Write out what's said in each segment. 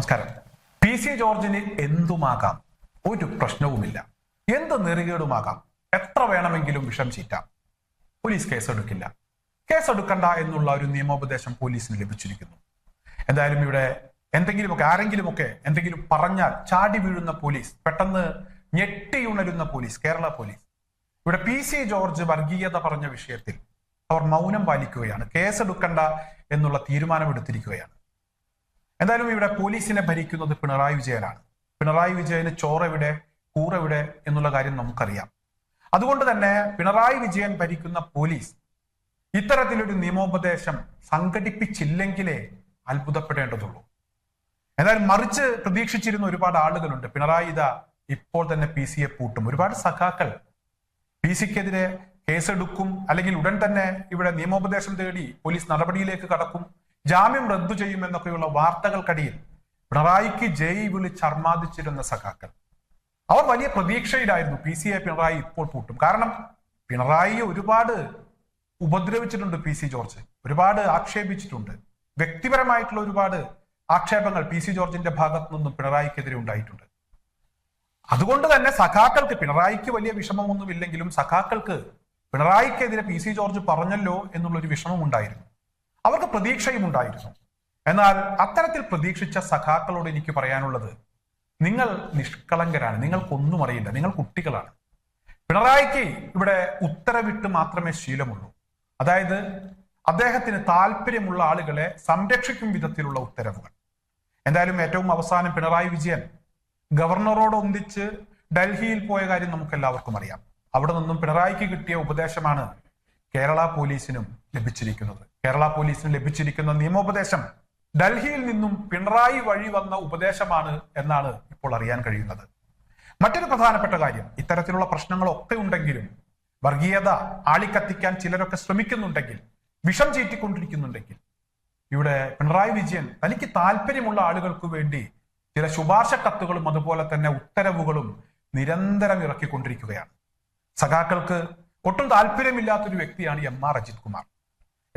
നമസ്കാരം. P C ജോർജിന് എന്തുമാകാം? ഒരു പ്രശ്നവുമില്ല. എന്ത് നെറുകേടുമാകാം? എത്ര വേണമെങ്കിലും വിഷം ചീറ്റാം. പോലീസ് കേസെടുക്കില്ല. കേസെടുക്കണ്ട എന്നുള്ള ഒരു നിയമോപദേശം പോലീസിന് ലഭിച്ചിരിക്കുന്നു. എന്തായാലും ഇവിടെ എന്തെങ്കിലുമൊക്കെ ആരെങ്കിലുമൊക്കെ എന്തെങ്കിലും പറഞ്ഞാൽ ചാടി വീഴുന്ന പോലീസ് പെട്ടെന്ന് ഞെട്ടിയുണരുന്ന പോലീസ് കേരള പോലീസ്. ഇവിടെ പി സി ജോർജ് വർഗീയത പറഞ്ഞ വിഷയത്തിൽ അവർ മൗനം പാലിക്കുകയാണ്. കേസെടുക്കണ്ട എന്നുള്ള തീരുമാനമെടുത്തിരിക്കുകയാണ്. എന്തായാലും ഇവിടെ പോലീസിനെ ഭരിക്കുന്നത് പിണറായി വിജയനാണ്. പിണറായി വിജയന് ചോറെവിടെ കൂറെവിടെ എന്നുള്ള കാര്യം നമുക്കറിയാം. അതുകൊണ്ട് തന്നെ പിണറായി വിജയൻ ഭരിക്കുന്ന പോലീസ് ഇത്തരത്തിലൊരു നിയമോപദേശം സംഘടിപ്പിച്ചില്ലെങ്കിലേ അത്ഭുതപ്പെടേണ്ടതുള്ളൂ. എന്നാൽ മറിച്ച് പ്രതീക്ഷിച്ചിരുന്ന ഒരുപാട് ആളുകളുണ്ട്. പിണറായി ഇതാ ഇപ്പോൾ തന്നെ പി സിയെ പൂട്ടും. ഒരുപാട് സഖാക്കൾ പി സിക്കെതിരെ കേസെടുക്കും അല്ലെങ്കിൽ ഉടൻ തന്നെ ഇവിടെ നിയമോപദേശം തേടി പോലീസ് നടപടിയിലേക്ക് കടക്കും ജാമ്യം റദ്ദു ചെയ്യുമെന്നൊക്കെയുള്ള വാർത്തകൾക്കടിയിൽ പിണറായിക്ക് ജയി വിളിച്ച് അർമാദിച്ചിരുന്ന സഖാക്കൾ. അവർ വലിയ പ്രതീക്ഷയിലായിരുന്നു പി സി എ പിണറായി ഇപ്പോൾ പൂട്ടും. കാരണം പിണറായിയെ ഒരുപാട് ഉപദ്രവിച്ചിട്ടുണ്ട് പി സി ജോർജ് ഒരുപാട് ആക്ഷേപിച്ചിട്ടുണ്ട്. വ്യക്തിപരമായിട്ടുള്ള ഒരുപാട് ആക്ഷേപങ്ങൾ പി സി ജോർജിന്റെ ഭാഗത്തു നിന്നും പിണറായിക്കെതിരെ ഉണ്ടായിട്ടുണ്ട്. അതുകൊണ്ട് തന്നെ സഖാക്കൾക്ക് പിണറായിക്ക് വലിയ വിഷമമൊന്നുമില്ലെങ്കിലും സഖാക്കൾക്ക് പിണറായിക്കെതിരെ പി സി ജോർജ് പറഞ്ഞല്ലോ എന്നുള്ളൊരു വിഷമം ഉണ്ടായിരുന്നു അവർക്ക് പ്രതീക്ഷയും ഉണ്ടായിരുന്നു. എന്നാൽ അത്തരത്തിൽ പ്രതീക്ഷിച്ച സഖാക്കളോട് എനിക്ക് പറയാനുള്ളത് നിങ്ങൾ നിഷ്കളങ്കരാണ് നിങ്ങൾക്കൊന്നും അറിയില്ല നിങ്ങൾ കുട്ടികളാണ്. പിണറായിക്ക് ഇവിടെ ഉത്തരവിട്ട് മാത്രമേ ശീലമുള്ളൂ. അതായത് അദ്ദേഹത്തിന് താല്പര്യമുള്ള ആളുകളെ സംരക്ഷിക്കും വിധത്തിലുള്ള ഉത്തരവുകൾ. എന്തായാലും ഏറ്റവും അവസാനം പിണറായി വിജയൻ ഗവർണറോട് ഒന്നിച്ച് ഡൽഹിയിൽ പോയ കാര്യം നമുക്ക് എല്ലാവർക്കും അറിയാം. അവിടെ നിന്നും പിണറായിക്ക് കിട്ടിയ ഉപദേശമാണ് കേരള പോലീസിനും ലഭിച്ചിരിക്കുന്നത്. കേരള പോലീസിന് ലഭിച്ചിരിക്കുന്ന നിയമോപദേശം ഡൽഹിയിൽ നിന്നും പിണറായി വഴി വന്ന ഉപദേശമാണ് എന്നാണ് ഇപ്പോൾ അറിയാൻ കഴിയുന്നത്. മറ്റൊരു പ്രധാനപ്പെട്ട കാര്യം ഇത്തരത്തിലുള്ള പ്രശ്നങ്ങളൊക്കെ ഉണ്ടെങ്കിലും വർഗീയത ആളിക്കത്തിക്കാൻ ചിലരൊക്കെ ശ്രമിക്കുന്നുണ്ടെങ്കിൽ വിഷം ചീറ്റിക്കൊണ്ടിരിക്കുന്നുണ്ടെങ്കിൽ ഇവിടെ പിണറായി വിജയൻ തനിക്ക് താല്പര്യമുള്ള ആളുകൾക്ക് വേണ്ടി ചില ശുപാർശ കത്തുകളും അതുപോലെ തന്നെ ഉത്തരവുകളും നിരന്തരം ഇറക്കിക്കൊണ്ടിരിക്കുകയാണ്. സഖാക്കൾക്ക് ഒട്ടും താല്പര്യമില്ലാത്തൊരു വ്യക്തിയാണ് M R Ajith Kumar.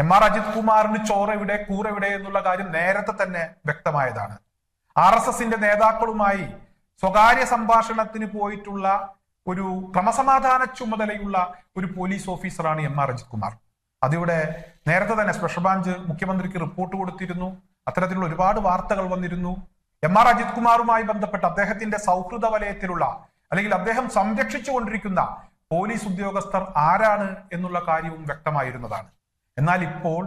M R Ajith കുമാറിന് ചോറെവിടെ കൂറെവിടെ എന്നുള്ള കാര്യം നേരത്തെ തന്നെ വ്യക്തമായതാണ്. ആർ എസ് എസിന്റെ നേതാക്കളുമായി സ്വകാര്യ സംഭാഷണത്തിന് പോയിട്ടുള്ള ഒരു ക്രമസമാധാന ചുമതലയുള്ള ഒരു പോലീസ് ഓഫീസറാണ് എം ആർ അജിത് കുമാർ. അതിവിടെ നേരത്തെ തന്നെ സ്പെഷ്യൽ ബ്രാഞ്ച് മുഖ്യമന്ത്രിക്ക് റിപ്പോർട്ട് കൊടുത്തിരുന്നു. അത്തരത്തിലുള്ള ഒരുപാട് വാർത്തകൾ വന്നിരുന്നു. എം ആർ അജിത് കുമാറുമായി ബന്ധപ്പെട്ട് അദ്ദേഹത്തിന്റെ സൗഹൃദ വലയത്തിലുള്ള അല്ലെങ്കിൽ അദ്ദേഹം സംരക്ഷിച്ചുകൊണ്ടിരിക്കുന്ന പോലീസ് ഉദ്യോഗസ്ഥർ ആരാണ് എന്നുള്ള കാര്യവും വ്യക്തമായിരുന്നതാണ്. എന്നാൽ ഇപ്പോൾ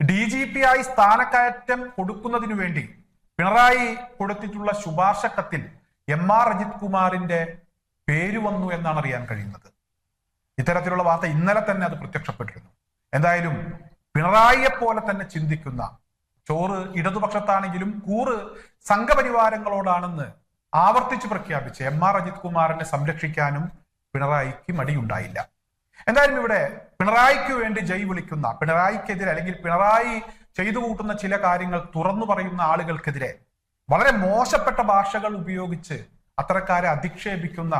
ഡി ജി പി ആയി സ്ഥാനക്കയറ്റം കൊടുക്കുന്നതിനു വേണ്ടി പിണറായി കൊടുത്തിട്ടുള്ള ശുപാർശ കത്തിൽ എം ആർ അജിത് കുമാറിന്റെ പേര് വന്നു എന്നാണ് അറിയാൻ കഴിയുന്നത്. ഇത്തരത്തിലുള്ള വാർത്ത ഇന്നലെ തന്നെ അത് പ്രത്യക്ഷപ്പെട്ടിരുന്നു. എന്തായാലും പിണറായിയെ പോലെ തന്നെ ചിന്തിക്കുന്ന ചോറ് ഇടതുപക്ഷത്താണെങ്കിലും കൂറ് സംഘപരിവാരങ്ങളോടാണെന്ന് ആവർത്തിച്ച് പ്രഖ്യാപിച്ച് എം ആർ അജിത് കുമാറിനെ സംരക്ഷിക്കാനും പിണറായിക്ക് മടിയുണ്ടായില്ല. എന്തായാലും ഇവിടെ പിണറായിക്ക് വേണ്ടി ജയ് വിളിക്കുന്ന പിണറായിക്കെതിരെ അല്ലെങ്കിൽ പിണറായി ചെയ്തു കൂട്ടുന്ന ചില കാര്യങ്ങൾ തുറന്നു പറയുന്ന ആളുകൾക്കെതിരെ വളരെ മോശപ്പെട്ട ഭാഷകൾ ഉപയോഗിച്ച് അത്തരക്കാരെ അധിക്ഷേപിക്കുന്ന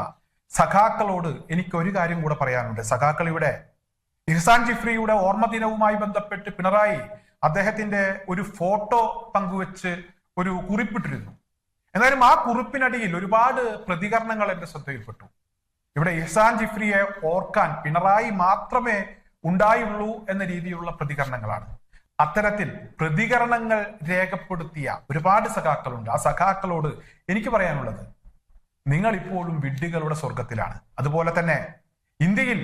സഖാക്കളോട് എനിക്ക് ഒരു കാര്യം കൂടെ പറയാനുണ്ട്. സഖാക്കൾ ഇവിടെ ഇഹ്സാൻ ജിഫ്രിയുടെ ഓർമ്മ ദിനവുമായി ബന്ധപ്പെട്ട് പിണറായി അദ്ദേഹത്തിന്റെ ഒരു ഫോട്ടോ പങ്കുവെച്ച് ഒരു കുറിപ്പിട്ടിരുന്നു. എന്നാലും ആ കുറിപ്പിനടിയിൽ ഒരുപാട് പ്രതികരണങ്ങൾ എന്റെ ശ്രദ്ധയിൽപ്പെട്ടു. ഇവിടെ ഇഹ്സാൻ ജിഫ്രിയെ ഓർക്കാൻ പിണറായി മാത്രമേ ഉണ്ടായുള്ളൂ എന്ന രീതിയിലുള്ള പ്രതികരണങ്ങളാണ്. അത്തരത്തിൽ പ്രതികരണങ്ങൾ രേഖപ്പെടുത്തിയ ഒരുപാട് സഖാക്കളുണ്ട്. ആ സഖാക്കളോട് എനിക്ക് പറയാനുള്ളത് നിങ്ങൾ ഇപ്പോഴും വിഡ്ഢികളുടെ സ്വർഗത്തിലാണ് അതുപോലെ തന്നെ ഇന്ത്യയിൽ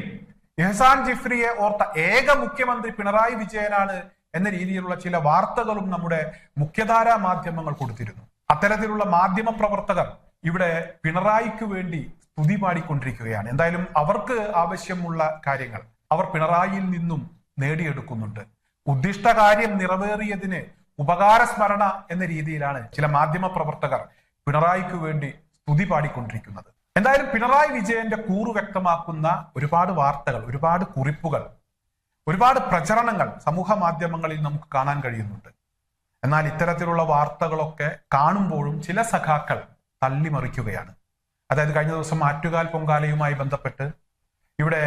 ഇഹ്സാൻ ജിഫ്രിയെ ഓർത്ത ഏക മുഖ്യമന്ത്രി പിണറായി വിജയനാണ് എന്ന രീതിയിലുള്ള ചില വാർത്തകളും നമ്മുടെ മുഖ്യധാരാ മാധ്യമങ്ങൾ കൊടുത്തിരുന്നു. അത്തരത്തിലുള്ള മാധ്യമ പ്രവർത്തകർ ഇവിടെ പിണറായിക്ക് വേണ്ടി സ്തുതി പാടിക്കൊണ്ടിരിക്കുകയാണ് എന്തായാലും അവർക്ക് ആവശ്യമുള്ള കാര്യങ്ങൾ അവർ പിണറായിയിൽ നിന്നും നേടിയെടുക്കുന്നുണ്ട്. ഉദ്ദിഷ്ട കാര്യം നിറവേറിയതിന് ഉപകാര സ്മരണ എന്ന രീതിയിലാണ് ചില മാധ്യമ പ്രവർത്തകർ പിണറായിക്ക് വേണ്ടി സ്തുതി പാടിക്കൊണ്ടിരിക്കുന്നത് എന്തായാലും പിണറായി വിജയന്റെ കൂറു വ്യക്തമാക്കുന്ന ഒരുപാട് വാർത്തകൾ ഒരുപാട് കുറിപ്പുകൾ ഒരുപാട് പ്രചരണങ്ങൾ സമൂഹ മാധ്യമങ്ങളിൽ നമുക്ക് കാണാൻ കഴിയുന്നുണ്ട്. എന്നാൽ ഇത്തരത്തിലുള്ള വാർത്തകളൊക്കെ കാണുമ്പോഴും ചില സഖാക്കൾ തള്ളിമറിക്കുകയാണ്. അതായത് കഴിഞ്ഞ ദിവസം ആറ്റുകാൽ പൊങ്കാലയുമായി ബന്ധപ്പെട്ട് ഇവിടെ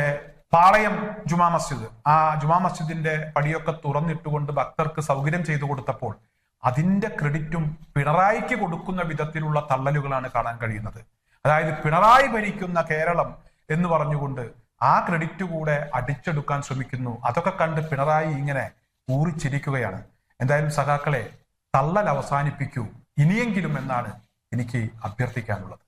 പാളയം ജുമാ മസ്ജിദ് ആ ജുമാ മസ്ജിദിന്റെ പടിയൊക്കെ തുറന്നിട്ടുകൊണ്ട് ഭക്തർക്ക് സൗകര്യം ചെയ്തു കൊടുത്തപ്പോൾ അതിന്റെ ക്രെഡിറ്റും പിണറായിക്ക് കൊടുക്കുന്ന വിധത്തിലുള്ള തള്ളലുകളാണ് കാണാൻ കഴിയുന്നത്. അതായത് പിണറായി ഭരിക്കുന്ന കേരളം എന്ന് പറഞ്ഞുകൊണ്ട് ആ ക്രെഡിറ്റ് കൂടെ അടിച്ചെടുക്കാൻ ശ്രമിക്കുന്നു. അതൊക്കെ കണ്ട് പിണറായി ഇങ്ങനെ ഊറിച്ചിരിക്കുകയാണ്. എന്തായാലും സഖാക്കളെ തള്ളൽ അവസാനിപ്പിക്കൂ. ഇനിയെങ്കിലും എന്നാണ് എനിക്ക് അഭ്യർത്ഥിക്കാനുള്ളത്.